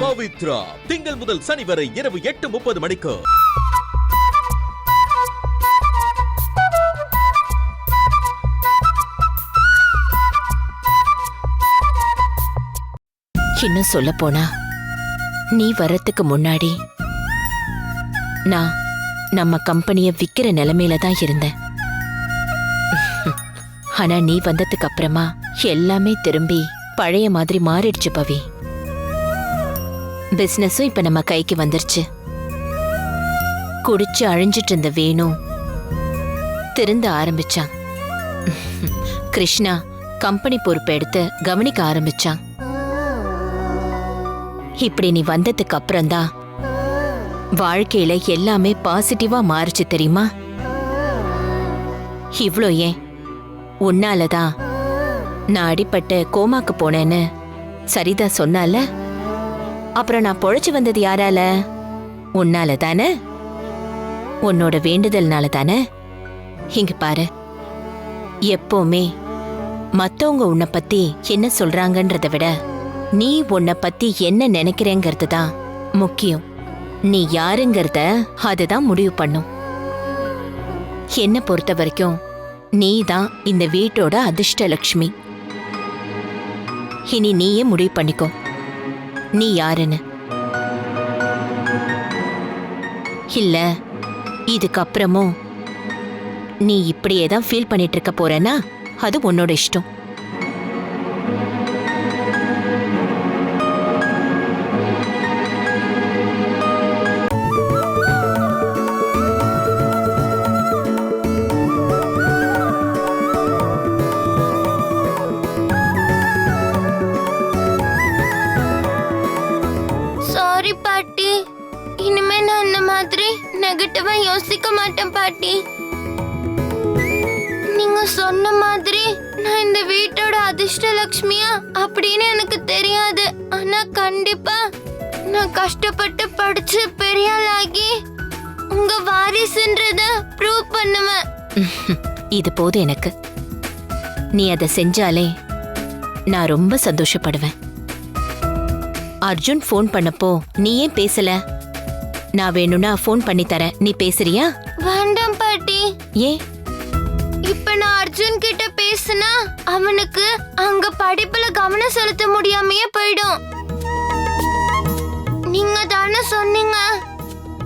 பவித்ரா. திங்கள் முதல் சனி வரை இரவு எட்டு முப்பது மணிக்கு. இன்னும் சொல்ல போனா நீ வர்றதுக்கு முன்னாடி நான் நம்ம கம்பெனிய விக்கிற நிலைமையில தான் இருந்தேன். ஆனா நீ வந்ததுக்கு அப்புறமா எல்லாமே திரும்பி பழைய மாதிரி மாறிடுச்சு பவி. பிசினஸும் இப்ப நம்ம கைக்கு வந்துருச்சு. குடிச்சு அழிஞ்சிட்டு இருந்த வேணு திருந்த ஆரம்பிச்சான். கிருஷ்ணா கம்பெனி பொறுப்பை எடுத்து கவனிக்க ஆரம்பிச்சான். இப்படி நீ வந்ததுக்கு அப்புறம்தான் வாழ்க்கையில எல்லாமே பாசிட்டிவா மாறுச்சு தெரியுமா? இவ்வளோ ஏன்? உன்னாலதான் நான் அடிப்பட்டு கோமாக்கு போனேன்னு சரிதா சொன்னால? அப்புறம் நான் பொழைச்சு வந்தது யாரால? உன்னால தானே? உன்னோட வேண்டுதல்னால தானே? இங்க பாரு. எப்போவுமே மத்தவங்க உன்னை பத்தி என்ன சொல்றாங்கன்றத விட நீ உன்னை பத்தி என்ன நினைக்கிறேங்கிறது தான் முக்கியம். நீ யாருங்கிறத அதுதான் முடிவு பண்ணும். என்னை பொறுத்த வரைக்கும் நீ தான் இந்த வீட்டோட அதிர்ஷ்டலக்ஷ்மி. இனி நீயே முடிவு பண்ணிக்கோ. நீ யாருன்னு? இல்ல இதுக்கப்புறமும் நீ இப்படியே தான் ஃபீல் பண்ணிட்டு இருக்க போறேன்னா அது உன்னோட இஷ்டம். மாட்டேன் பாட்டி. நீங்க சொன்ன மாதிரி நான் இந்த வீட்டோட அதிர்ஷ்டலக்ஷ்மியா அப்படின்னு எனக்கு தெரியாது. ஆனா கண்டிப்பா நான் கஷ்டப்பட்டு படிச்சு பெரிய ஆளாகி உங்க வாரிசுன்றத ப்ரூவ் பண்ணுவேன். இது போதும் எனக்கு. நீ அதை செஞ்சாலே நான் ரொம்ப சந்தோஷப்படுவேன். அர்ஜுன் ஃபோன் பண்ணப்போ நீ ஏன் பேசல? நான் வேணும்னா ஃபோன் பண்ணி தரேன். நீ பேசுறியா? வேண்டாம் பாட்டி. ஏன்? இப்ப நான் அர்ஜுன் கிட்ட பேசினா அவனுக்கு அங்க படிப்புல கவனம் செலுத்த முடியாமயே போயிடும். நீங்க தானே சொன்னீங்க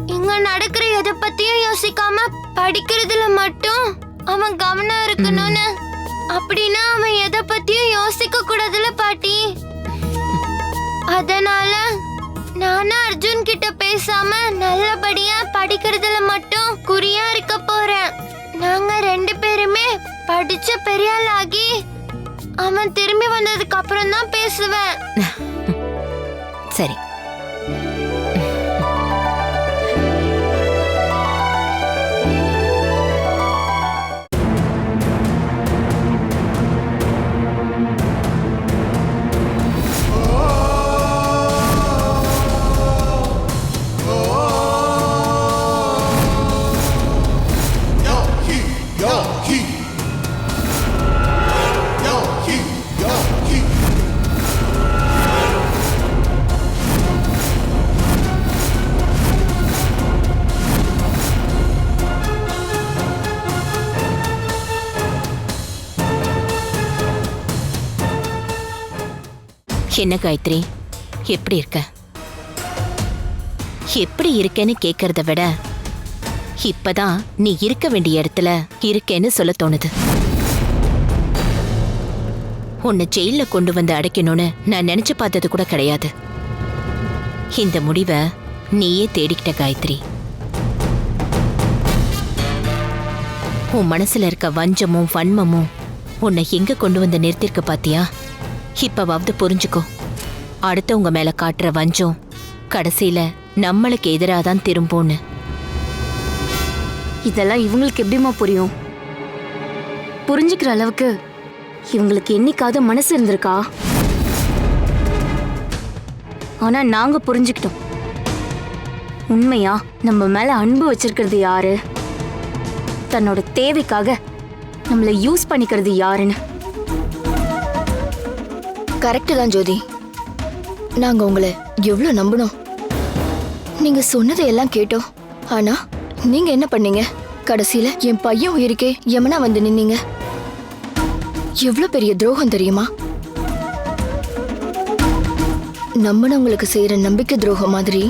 இங்க நடக்கிற எதை பத்தியும் யோசிக்காம படிக்கிறதுல மட்டும் அவன் கவனம் இருக்கணும்னு. அப்படின்னா அவன் எதை பத்தியும் யோசிக்க கூடாதுல பாட்டி. அதனால நானும் அர்ஜுன் கிட்ட பேசாம நல்லபடியா படிக்கிறதுல மட்டும் குறியா இருக்க போறேன். நாங்க ரெண்டு பேருமே படிச்ச பெரிய ஆளாகி அவன் திரும்பி வந்ததுக்கு அப்புறம் தான் பேசுவேன். சரி. என்ன காயத்ரி? எப்படி இருக்க? எப்படி இருக்கேன்னு கேட்கறத விட இப்பதான் நீ இருக்க வேண்டிய இடத்துல இருக்கேன்னு சொல்ல தோணுது. உன்னை ஜெயில கொண்டு வந்து அடைக்கணும்னு நான் நினைச்சு பார்த்தது கூட கிடையாது. இந்த முடிவை நீயே தேடிக்கிட்ட காயத்ரி. உன் மனசுல இருக்க வஞ்சமும் வன்மமும் உன்னை எங்க கொண்டு வந்து நிறுத்திருக்க பாத்தியா? இப்பவாவது புரிஞ்சுக்கோ. அடுத்தவங்க மேல காட்டுற வஞ்சம் கடைசியில நம்மளுக்கு எதிராக தான் திரும்பும்னு. இதெல்லாம் இவங்களுக்கு எப்படிம்மா புரியும்? புரிஞ்சுக்கிற அளவுக்கு இவங்களுக்கு என்னைக்காவது மனசு இருந்திருக்கா? ஆனா நாங்க புரிஞ்சுக்கிட்டோம். உண்மையா நம்ம மேல அன்பு வச்சிருக்கிறது யாரு? தன்னோட தேவைக்காக நம்மளை யூஸ் பண்ணிக்கிறது யாருன்னு. கரெக்டு தான் ஜோதி. நாங்க உங்களை எவ்வளவு நம்பணும் நீங்க சொன்னதை எல்லாம் கேட்டோம். ஆனா நீங்க என்ன பண்ணீங்க? கடைசியில என் பையன் உயிருக்கே எமனா வந்து நின்னீங்க. எவ்வளவு பெரிய துரோகம் தெரியுமா? நம்பினவங்களுக்கு செய்யற நம்பிக்கை துரோகம் மாதிரி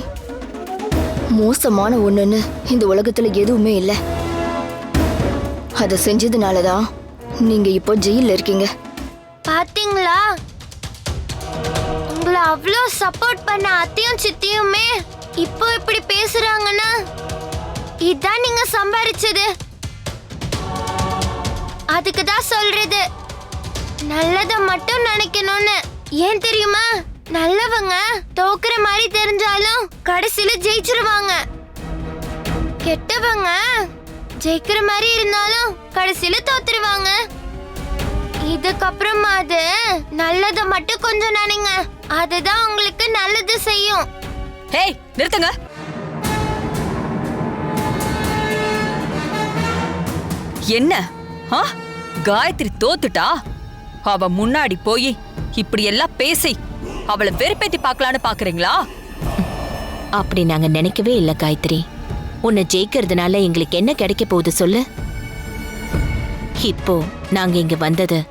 மோசமான ஒண்ணுன்னு இந்த உலகத்துல எதுவுமே இல்லை. அதை செஞ்சதுனால தான் நீங்க இப்போ ஜெயில இருக்கீங்க. பாத்தீங்களா? அவ்வளோ சப்போர்ட் பண்ண அத்தையும் சித்தியுமே. இப்போ இப்படி பேசுறாங்கன்னா? இதான் நீங்க சம்பாரிச்சது. அதுக்கு தான் சொல்றது. நல்லத மட்டும் நினைக்கணும்னு. ஏன் தெரியுமா? நல்லவங்க தோக்குற மாதிரி தெரிஞ்சாலும் கடைசியில ஜெயிச்சிருவாங்க. கெட்டவங்க ஜெயிக்கிற மாதிரி இருந்தாலும் கடைசியில தோத்துருவாங்க. இதுக்கப்புறமா அது நல்லத மட்டும் கொஞ்சம் நினைங்க. அதுதான் உங்களுக்கு நல்லது செய்யும். ஹேய் நிறுத்துங்க. என்ன? ஆ? காயத்ரி தோத்துட்டா? அவ முன்னாடி போய் இப்படி எல்லாம் பேசி அவளை வெறுப்பேத்தி பார்க்கலான்னு பாக்குறீங்களா? அப்படி நாங்க நினைக்கவே இல்ல காயத்ரி. உன்னை ஜெயிக்கிறதுனால எங்களுக்கு என்ன கிடைக்க போகுது சொல்லு. இப்போ நாங்க இங்க வந்தது.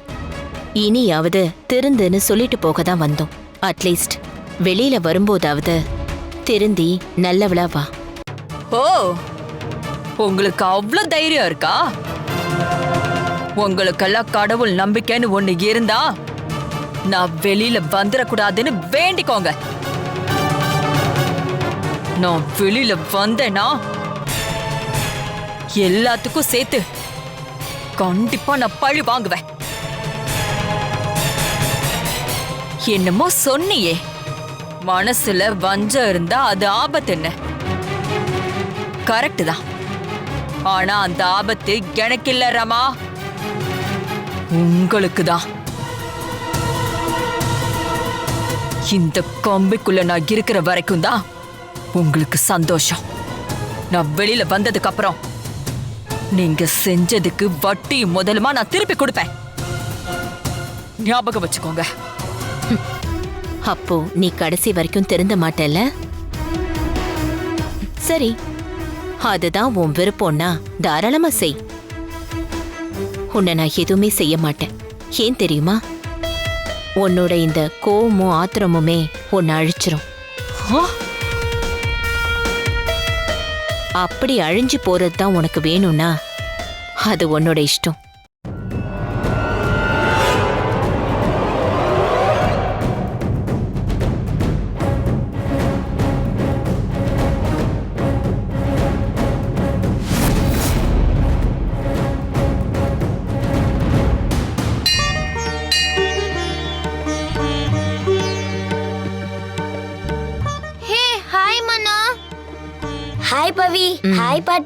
இனியாவது திருந்துன்னு சொல்லிட்டு போக தான் வந்தோம். அட்லீஸ்ட் வெளியில வரும்போதாவது திருந்தி நல்லவளா வா. ஓ உங்களுக்கு அவ்வளவு தைரியம் இருக்கா? உங்களுக்கெல்லாம் கடவுள் நம்பிக்கைன்னு ஒண்ணு இருந்தா நான் வெளியில வந்துடக்கூடாதுன்னு வேண்டிக்கோங்க. நான் வெளியில வந்தேனா எல்லாத்துக்கும் சேர்த்து கண்டிப்பா நான் பழி வாங்குவேன். என்னமோ சொன்னியே. மனசுல வஞ்சம் இருந்தா அது ஆபத்து என்ன? கரெக்ட் தான். ஆனா அந்த ஆபத்து எனக்கு இல்ல ரமா. உங்களுக்கு தான். இந்த கம்பிக்குள்ள நான் இருக்கிற வரைக்கும் தான் உங்களுக்கு சந்தோஷம். நான் வெளியில வந்ததுக்கு அப்புறம் நீங்க செஞ்சதுக்கு வட்டி முதலுமா நான் திருப்பி கொடுப்பேன். ஞாபகம் வச்சுக்கோங்க. அப்போ நீ கடைசி வரைக்கும் திருந்த மாட்டல்ல? சரி. அதுதான் உன் விருப்பம்னா தாராளமா செய். உன்னை நான் எதுவுமே செய்ய மாட்டேன். ஏன் தெரியுமா? உன்னோட இந்த கோவமும் ஆத்திரமுமே உன்னை அழிச்சிரும். அப்படி அழிஞ்சு போறது தான் உனக்கு வேணும்னா அது உன்னோட இஷ்டம்.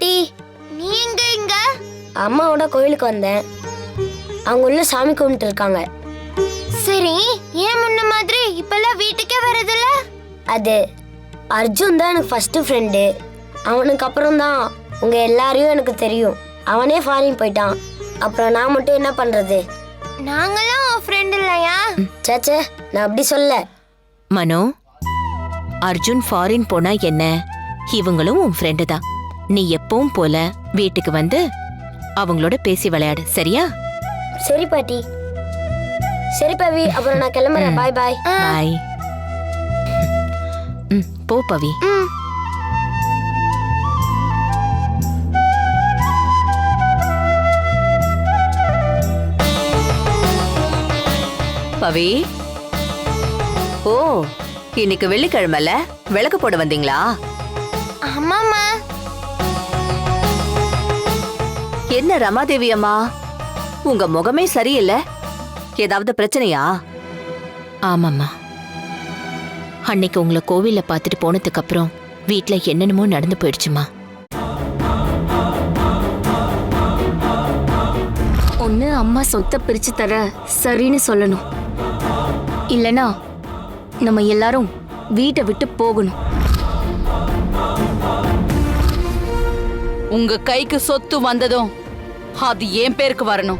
பாட்டி. நீ எங்க இங்க? அம்மாவோட கோயிலுக்கு வந்தேன். அவங்க உள்ள சாமி கும்பிட்டு இருக்காங்க. சரி ஏன் முன்ன மாதிரி இப்பெல்லாம் வீட்டுக்கே வரதில்ல அது அர்ஜுன் தான் எனக்கு ஃபர்ஸ்ட் ஃப்ரெண்டு அவனுக்கு அப்புறம் தான் உங்க எல்லாரையும் எனக்கு தெரியும். அவனே ஃபாரின் போயிட்டான். அப்புறம் நான் மட்டும் என்ன பண்றது? நாங்களும் உன் ஃப்ரெண்ட் இல்லையா? சேச்சே நான் அப்படி சொல்ல. மனோ அர்ஜுன் ஃபாரின் போனா என்ன? இவங்களும் உன் ஃப்ரெண்டு தான். நீ எப்பவும் போல வீட்டுக்கு வந்து அவங்களோட பேசி விளையாடு சரியா? சரி பாட்டி. சரி பவி அப்புறம் நான் கிளம்புறேன். பாய் பாய். பாய். ம் போ பவி. பவி. ஓ இன்னைக்கு வெள்ளிக்கிழமைல விளக்கு போட வந்தீங்களா? ஆமாம்மா. என்ன ரமாதேவி அம்மா? உங்க முகமே சரியில்லை? ஏதாவது பிரச்சனையா? ஆமாம்மா. அன்னைக்கு உங்களை கோவில்ல பார்த்துட்டு போனதுக்கு அப்புறம் வீட்ல என்னென்னமோ நடந்து போயிடுச்சுமா ஒண்ணு அம்மா சொத்தை பிரிச்சு தர சரின்னு சொல்லணும். இல்லனா நம்ம எல்லாரும் வீட்டை விட்டு போகணும். உங்க கைக்கு சொத்து வந்ததும் அது என் பேருக்கு வரணும்.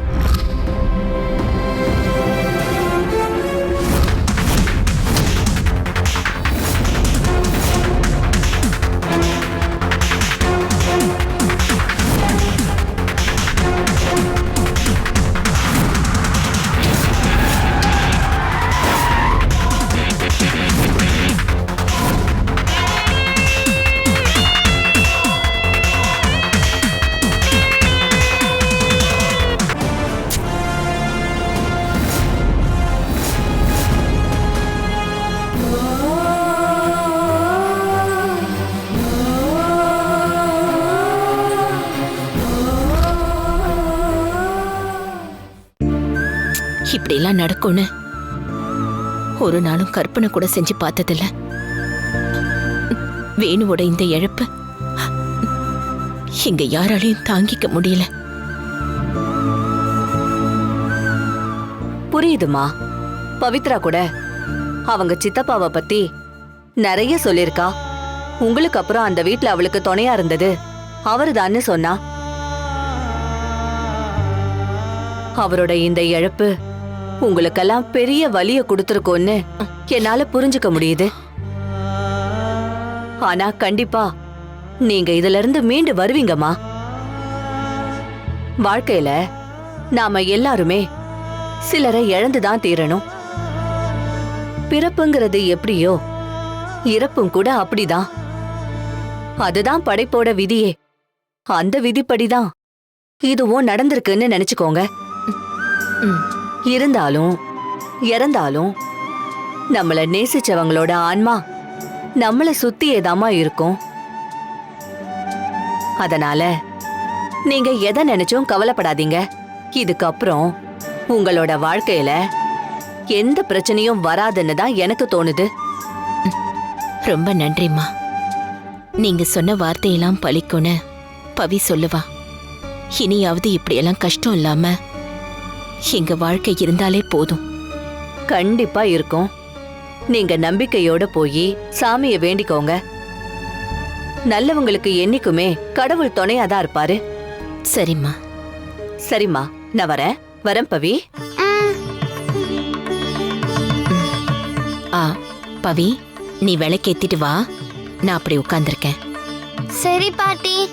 இதெல்லாம் நடக்கும்னு. ஒரு நாளும் கற்பனை கூட செஞ்சு பார்த்ததில்ல. வேணுவோட இந்த இழப்பு இங்க யாராலையும் தாங்கிக்க முடியல. புரியுதுமா? பவித்ரா கூட அவங்க சித்தப்பாவை பத்தி நிறைய சொல்லிருக்கா உங்களுக்கு அப்புறம் அந்த வீட்ல அவளுக்கு துணையா இருந்தது. அவருதான்னு சொன்னா. அவரோட இந்த இழப்பு உங்களுக்கெல்லாம் பெரிய வலிய கொடுத்துருக்கோன்னு என்னால புரிஞ்சுக்க முடியுது. ஆனா கண்டிப்பா நீங்க இதுல இருந்து மீண்டு வருவீங்கம்மா. வாழ்க்கையில நாம எல்லாருமே சிலரை இழந்துதான் தீரணும். பிறப்புங்கிறது எப்படியோ இறப்பும் கூட அப்படிதான். அதுதான் படைப்போட விதியே. அந்த விதிப்படிதான் இதுவும் நடந்திருக்குன்னு நினைச்சுக்கோங்க. ம். இருந்தாலும் இறந்தாலும் நம்மள நேசிச்சவங்களோட ஆன்மா நம்மள சுத்தியேதாமா இருக்கும். அதனால நீங்க எதை நினைச்சும் கவலைப்படாதீங்க. இதுக்கப்புறம் உங்களோட வாழ்க்கையில எந்த பிரச்சனையும் வராதுன்னு தான் எனக்கு தோணுது. ரொம்ப நன்றிம்மா. நீங்க சொன்ன வார்த்தையெல்லாம் பழிக்கும்னு பவி சொல்லுவா. இனியாவது இப்படியெல்லாம் கஷ்டம் இல்லாம எங்க வாழ்க்கை இருந்தாலே போதும். கண்டிப்பா இருக்கும். நீங்க நம்பிக்கையோட போய் சாமிய வேண்டிக்கோங்க. நல்லவங்களுக்கு என்னைக்குமே கடவுள் துணையாதான் இருப்பாரு. சரிம்மா. சரிம்மா நான் வரேன். வரேன் பவி. ஆ. பவி நீ விளக்கேத்திட்டு வா. நான் அப்படி உட்கார்ந்திருக்கேன். சரி பாட்டி.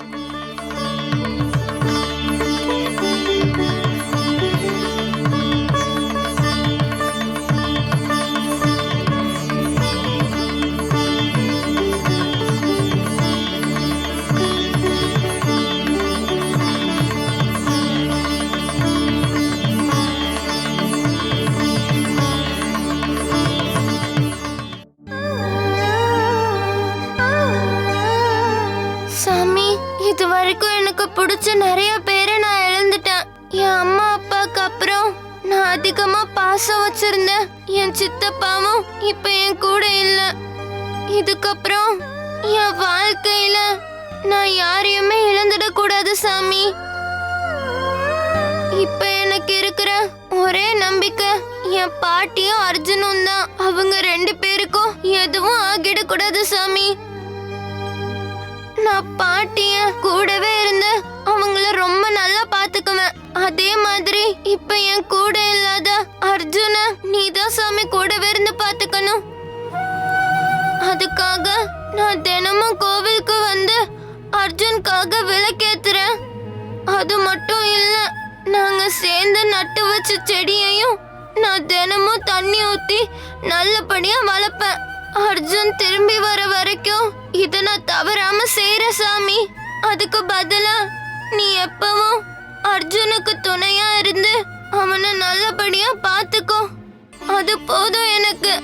பிடிச்ச நிறைய பேரை நான் இழந்துட்டேன். என் அம்மா அப்பாக்கு அப்புறம் நான் அதிகமா பாசம் வச்சிருந்தேன். என் சித்தப்பாவும் இப்ப என் கூட இல்ல. இதுக்கப்புறம் என் வாழ்க்கையில நான் யாரையுமே இழந்துட கூடாது சாமி. இப்ப எனக்கு இருக்கிற ஒரே நம்பிக்கை என் பாட்டியும் அர்ஜுனும் தான். அவங்க ரெண்டு பேருக்கும் எதுவும் ஆகிடக்கூடாது சாமி. நான் பாட்டிய கூடவே இருந்து அவங்கள ரொம்ப நல்லா பாத்துக்குவேன். அதே மாதிரி இப்ப என் கூட இல்லாத அர்ஜுன நீதான் சாமி கூடவே இருந்து பாத்துக்கணும். அதுக்காக நான் தினமும் கோவிலுக்கு வந்து அர்ஜுனுக்காக விளக்கேத்துறேன். அது மட்டும் இல்ல நாங்க சேர்ந்து நட்டு வச்ச செடியையும் நான் தினமும் தண்ணி ஊத்தி நல்லபடியா வளர்ப்பேன். அர்ஜுன் திரும்பி வர வரைக்கும் இதை நான் தவறாம செய்யற சாமி. அதுக்கு பதிலா நீ எப்பவும் அர்ஜுனுக்கு துணையா இருந்து அவனை நல்லபடியா பாத்துக்கோ. அது போதும் எனக்கு.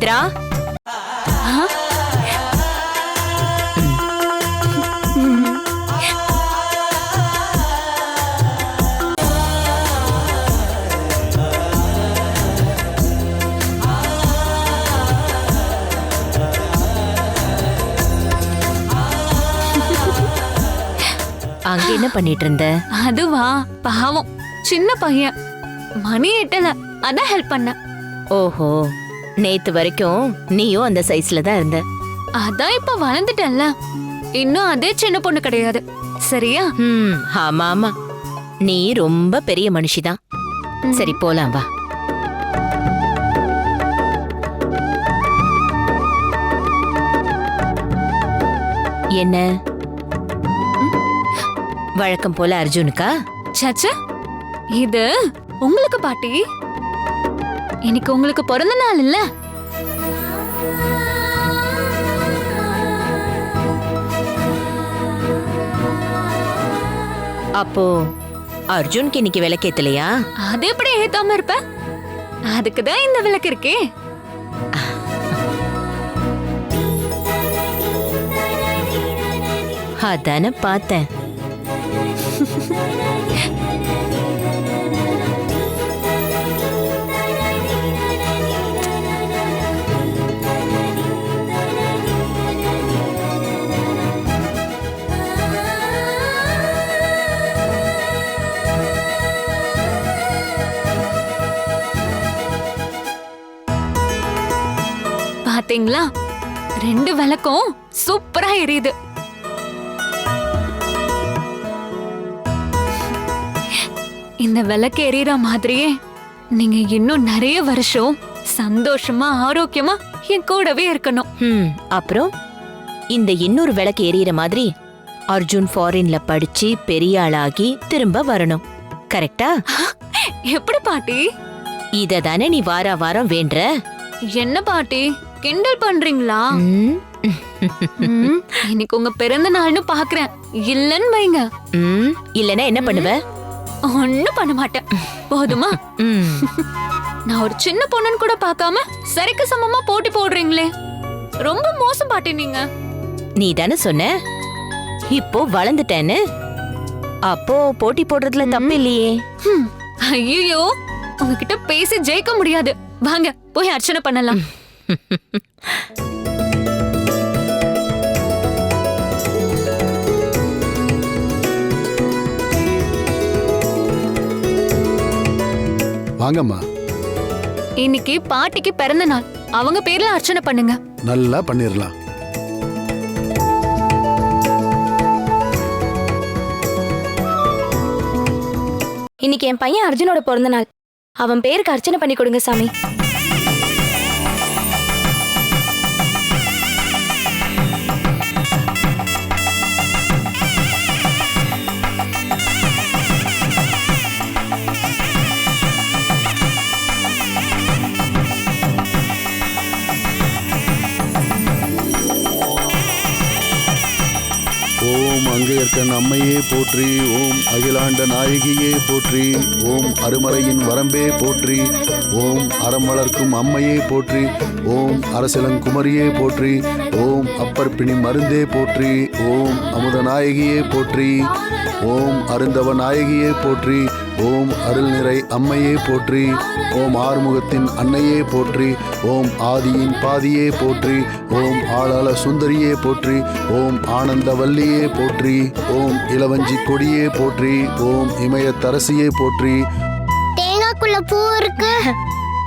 பவித்ரா அங்க என்ன பண்ணிட்டு இருந்த? அதுவா? பாவம். சின்ன பையன். மணி எட்டல. அதான் ஹெல்ப் பண்ண ஓஹோ. நேத்து வரைக்கும் நீயும் அந்த சைஸ்ல தான் இருந்த. அதான் இப்ப வளர்ந்துட்டேன்ல. இன்னும் அதே சின்ன பொண்ணு கிடையாது. சரியா? ம் ஆமா ஆமா. நீ ரொம்ப பெரிய மனுஷிதான். சரி போலாம் வா. என்ன? வழக்கம் போல அர்ஜுனுக்கா? சச்சா இது உங்களுக்கு பாட்டி? இன்னைக்கு உங்களுக்கு பிறந்த நாள் இல்ல. அப்போ அர்ஜுனுக்கு இன்னைக்கு விளக்கேத்தலையா அது எப்படி ஏத்தாம இருப்ப? அதுக்கு தான் இந்த விளக்கு இருக்கே. அதானே பார்த்தேன். பாத்தீங்களா? ரெண்டு விளக்கும் சூப்பரா எரியுது. இந்த விளக்கு எரியற மாதிரியே நீங்க இன்னும் நிறைய வருஷம் சந்தோஷமா ஆரோக்கியமா என் கூடவே இருக்கணும். ம் அப்புறம்? இந்த இன்னொரு விளக்கு எரியற மாதிரி அர்ஜுன் ஃபாரின்ல படிச்சு பெரிய ஆளாகி திரும்ப வரணும். கரெக்டா? எப்படி பாட்டி? இத தானே நீ வாரா வாரம் வேண்ட என்ன பாட்டி? கிண்டல் பண்றீங்களா? இன்னைக்கு உங்க பிறந்த நாள்னு பாக்குறேன். இல்லன்னு வைங்க. ம், இல்லனா என்ன பண்ணுவ? ஒண்ணும் பண்ண மாட்டேன். போதுமா? ம், நான் ஒரு சின்ன பொண்ணுன்னு கூட பார்க்காம சரிக்கு சமமா போட்டி போடுறீங்களே. ரொம்ப மோசம் பாட்டி நீங்க நீ தானே சொன்ன? இப்போ வளர்ந்துட்டேன்னு? அப்போ போட்டி போடுறதுல தப்பு இல்லையே. ஐயோ உங்ககிட்ட பேசி ஜெயிக்க முடியாது. வாங்க போய் அர்ச்சனை பண்ணலாம். வாங்கம்மா. இன்னைக்கு பாட்டிக்கு பிறந்த நாள். அவங்க பேர்ல அர்ச்சனை பண்ணுங்க. நல்லா பண்ணிடலாம் இன்னைக்கு என் பையன் அர்ஜுனோட பிறந்த நாள். அவன் பேருக்கு அர்ச்சனை பண்ணி கொடுங்க சாமி. ஓம் அம்மையே போற்றி ஓம் அகிலாண்ட நாயகியே போற்றி ஓம் அருமறையின் வரம்பே போற்றி ஓம் அறம் வளர்க்கும் அம்மையே போற்றி ஓம் அரசலங்குமரியே போற்றி ஓம் அப்பர்பிணி மருந்தே போற்றி ஓம் அமுத நாயகியே போற்றி ஓம் அருந்தவ நாயகியே போற்றி ஓம் அருள் நிறை அம்மையே போற்றி ஓம் ஆறுமுகத்தின் அன்னையே போற்றி ஓம் ஆதியின் பாதியே போற்றி ஓம் ஆளாள சுந்தரியே போற்றி ஓம் ஆனந்தவல்லியே போற்றி ஓம் இளவஞ்சி கொடியே போற்றி ஓம் இமயத்தரசியே போற்றி. தேங்காய்க்குள்ள பூ இருக்கு.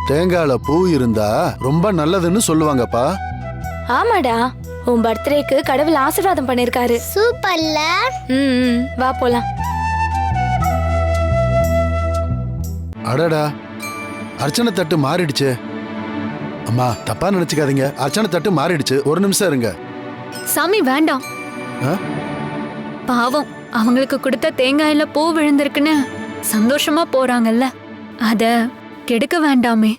தேங்காயில பூ இருந்தா ரொம்ப நல்லதுன்னு சொல்லுவாங்கப்பா. ஆமாடா உன் பர்த்டேக்கு கடவுள் ஆசீர்வாதம் பண்ணிருக்காரு. சூப்பர்ல. ம், வா போலாம். அடடா. அர்ச்சனை தட்டு மாறிடுச்சு. அம்மா தப்பா நினைச்சுக்காதீங்க. அர்ச்சனை தட்டு மாறிடுச்சு. ஒரு நிமிஷம் இருங்க. சாமி வேண்டாம்? பாவம். அவங்களுக்கு கொடுத்த தேங்காயில பூ விழுந்திருக்குன்னு சந்தோஷமா போறாங்கல்ல. அத கெடுக்க வேண்டாமே.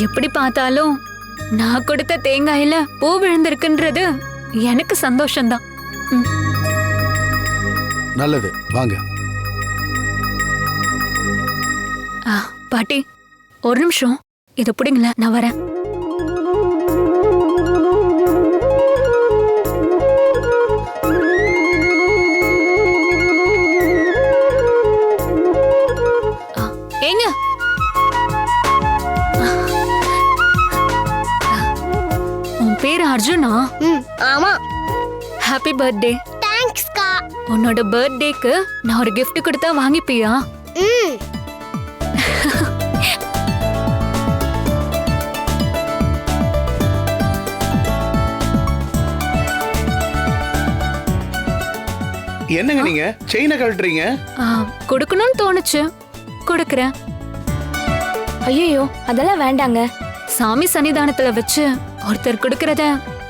எப்படி பார்த்தாலும் நான் கொடுத்த தேங்காயில பூ விழுந்திருக்குன்றது எனக்கு சந்தோஷம்தான். நல்லது. வாங்க. பாட்டி ஒரு நிமிஷம். இதை பிடிங்களேன் நான் வரேன். ஏங்க. உன் பேர் அர்ஜுனா? ம் ஆமா. ஹாப்பி பர்த்டே தேங்க்ஸ்க்கா உன்னோட பர்த்டேக்கு நான் ஒரு gift கொடுத்தா வாங்கிப்பியா? ம். என்னங்க நீங்க? செயினை கழட்டுறீங்க? கொடுக்கணும்னு தோணுச்சு. கொடுக்கறேன். ஐயோ அதெல்லாம் வேண்டாங்க. சாமி சன்னிதானத்துல வச்சு ஒருத்தர் கொடுக்கறத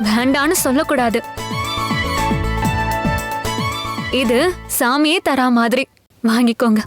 வேண்டான்னு சொல்லக்கூடாது. இது சாமியே தரா மாதிரி. வாங்கிக்கோங்க.